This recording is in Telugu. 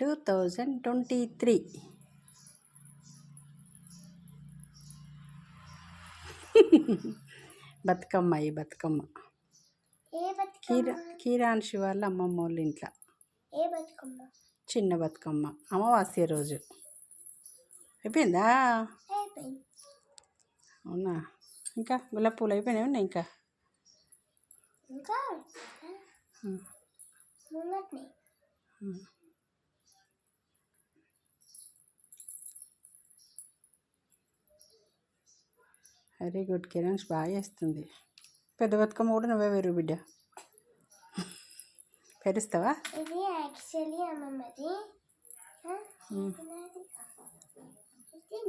Two thousand twenty three Bathukamma ఈ బతుకమ్మ. కీరా కిరాన్షి వాళ్ళ అమ్మమ్మ వాళ్ళ ఇంట్లో. చిన్న బతుకమ్మ అమావాస్య రోజు. అయిపోయిందా? అవునా? ఇంకా గులాబీ పూలు అయిపోయినాయి ఉన్నాయి ఇంకా? ఇంకా? వెరీ గుడ్ కిరణ్ బాగా చేస్తుంది. పెద్ద బతుకమ్మ కూడా నువ్వే వేరు బిడ్డ. పెరుస్తావా? ఇది యాక్చువల్లీ అమ్మమ్మది